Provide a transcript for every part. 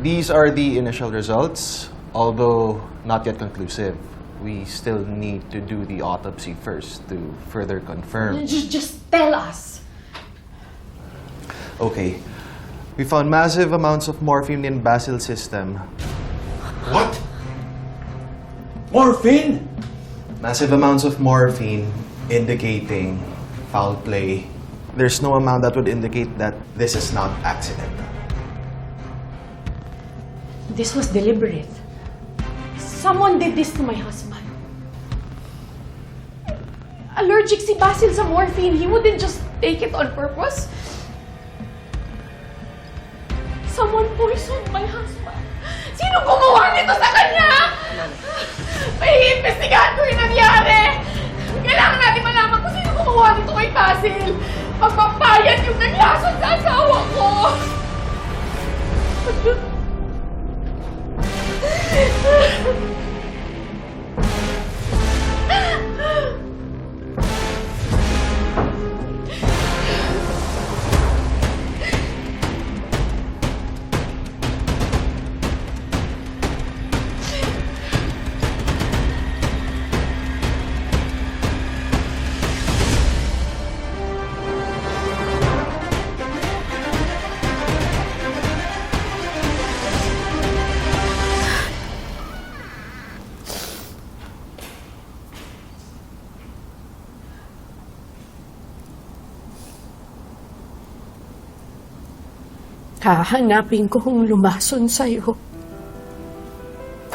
These are the initial results, although not yet conclusive. We still need to do the autopsy first to further confirm. Just, just tell us. Okay. We found massive amounts of morphine in Basil's system. What? Morphine? Massive amounts of morphine indicating foul play. There's no amount that would indicate that this is not accidental. This was deliberate. Someone did this to my husband. Allergic si Basil sa morphine. He wouldn't just take it on purpose. Someone poisoned my husband. Sino gumawa nito sa kanya? May iimbestigahan ko yung nangyari. Kailangan natin malaman kung sino gumawa nito kay Basil. Magpapayat yung naglason sa asawa ko. Thank you. Hahanapin ko kung lumason sa'yo.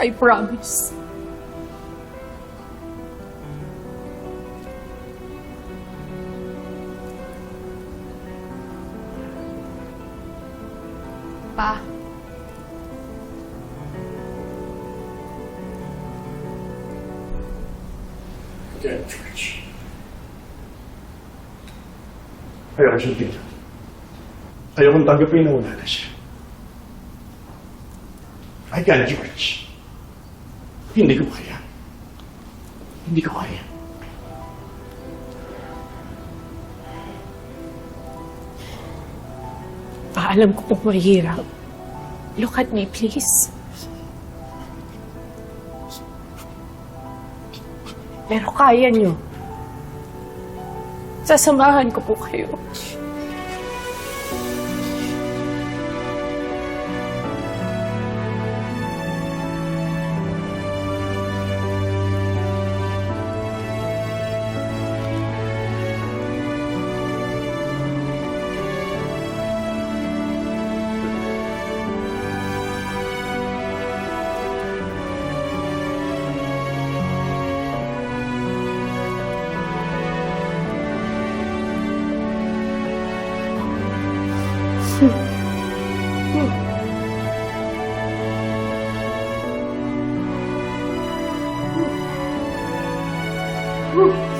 I promise. Pa, Again, George. Ayoko siyang dito. Ayokong tanggapin na wala na siya. I can't, George. Hindi ko kaya. Hindi ko kaya. Paalam ko pong mahirap. Look at me, please. Pero kaya nyo. Sasamahan ko po kayo. 你，你，你。